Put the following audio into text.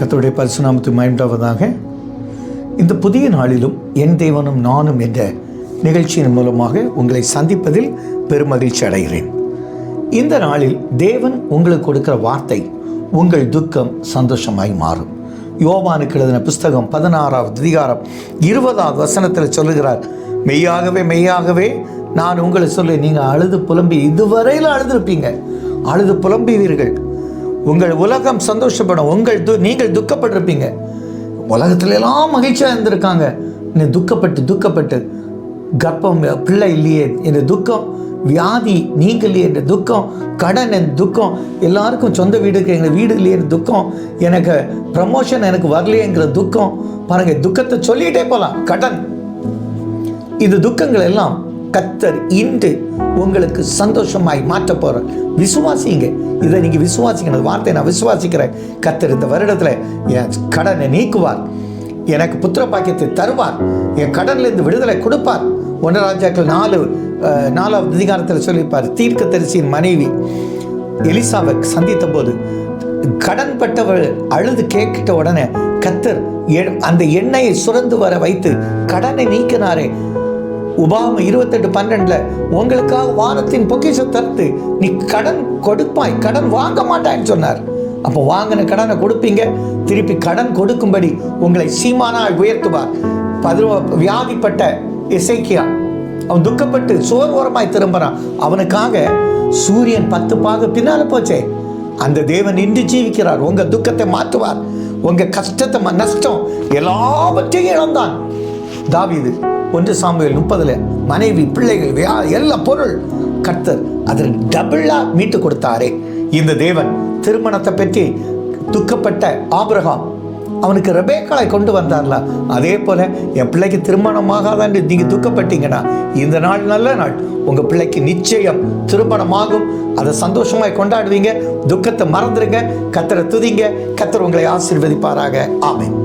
கர்த்தருடைய பரிசுநாமத்து மயண்டாவதாக இந்த புதிய நாளிலும் என் தேவனும் நானும் என்ற நிகழ்ச்சியின் மூலமாக உங்களை சந்திப்பதில் பெருமகிழ்ச்சி அடைகிறேன். இந்த நாளில் தேவன் உங்களுக்கு கொடுக்கிற வார்த்தை உங்கள் துக்கம் சந்தோஷமாய் மாறும். யோவானுக்கு எழுதின புஸ்தகம் பதினாறாவது அதிகாரம் இருபதாவது வசனத்தில் சொல்லுகிறார் மெய்யாகவே மெய்யாகவே நான் உங்களை சொல்லி நீங்கள் அழுது புலம்பி இதுவரையில் அழுதுருப்பீங்க. அழுது புலம்புவீர்கள். உங்கள் உலகம் சந்தோஷப்படும். உங்கள் து நீங்கள் துக்கப்பட்டிருப்பீங்க. உலகத்துல எல்லாம் மகிழ்ச்சியாக இருந்திருக்காங்க. நீ துக்கப்பட்டு துக்கப்பட்டு. கர்ப்பம் பிள்ளை இல்லையே இந்த துக்கம் வியாதி நீங்கலையே என்ற துக்கம் கடன் என் துக்கம் எல்லாருக்கும் சொந்த வீடுக்கு எங்கள் வீடு இல்லையே துக்கம் எனக்கு ப்ரமோஷன் எனக்கு வரலையேங்கிற துக்கம். பாருங்க துக்கத்தை சொல்லிகிட்டே போகலாம் கடன். இது துக்கங்கள் எல்லாம் கத்தர் இன்று உங்களுக்கு சந்தோஷமாய் மாற்ற போகிறார் விசுவாசிங்க. இதை நீங்கள் விசுவாசிக்கணும். வார்த்தை வார்த்தையை நான் விசுவாசிக்கிறேன். கத்தர் இந்த வருடத்தில் என் கடனை நீக்குவார். எனக்கு புத்திர பாக்கியத்தை தருவார். என் கடன்லேருந்து விடுதலை கொடுப்பார். ஒன்றை ராஜாக்கள் நாலு நாலாவது அதிகாரத்தில் சொல்லியிருப்பார் தீர்க்க தரிசியின் மனைவி. எலிசாவை சந்தித்த போது கடன் பட்டவள் அழுது கேட்கிட்ட உடனே கத்தர் எ- அந்த எண்ணெயை சுரந்து வர வைத்து கடனை நீக்கினாரே. உபாம இருபத்தெட்டு பன்னெண்டுல உங்களுக்காக வானத்தின் பொக்கிஷம் தருத்து நீ கடன் கொடுப்பாய் கடன் வாங்க மாட்டாய்ன்னு சொன்னார். அப்போ வாங்கின கடனை கொடுப்பீங்க. திருப்பி கடன் கொடுக்கும்படி உங்களை சீமானாய் உயர்த்துவார். பதினோ வியாதிப்பட்ட இசைக்கியா அவன் துக்கப்பட்டு சோர்வோரமாய் திரும்புறான். அவனுக்காக சூரியன் பத்து பாக பின்னால போச்சே. அந்த தேவன் இன்று ஜீவிக்கிறார். உங்க துக்கத்தை மாற்றுவார். உங்க கஷ்டத்தை ம- நஷ்டம் எல்லாவற்றையும் இழந்தான். தாவீது ஒன்று சாமுவேல் முப்பதுல மனைவி பிள்ளைகள் எல்லா பொருள் கர்த்தர் அதில் டபுளா மீட்டு கொடுத்தாரே. இந்த தேவன் திருமணத்தை பற்றி துக்கப்பட்ட ஆபிரகாம் அவனுக்கு ரெபேக்காளை கொண்டு வந்தார்ல. அதே போல என் பிள்ளைக்கு திருமணமாகாதான்னு நீங்க துக்கப்பட்டீங்கன்னா இந்த நாள் நல்ல நாள். உங்க பிள்ளைக்கு நிச்சயம் திருமணமாகும். அதை சந்தோஷமாய் கொண்டாடுவீங்க. துக்கத்தை மறந்துடுங்க கத்தரை துதிங்க. கத்தர் உங்களை ஆசீர்வதிப்பாராக. ஆமேன்.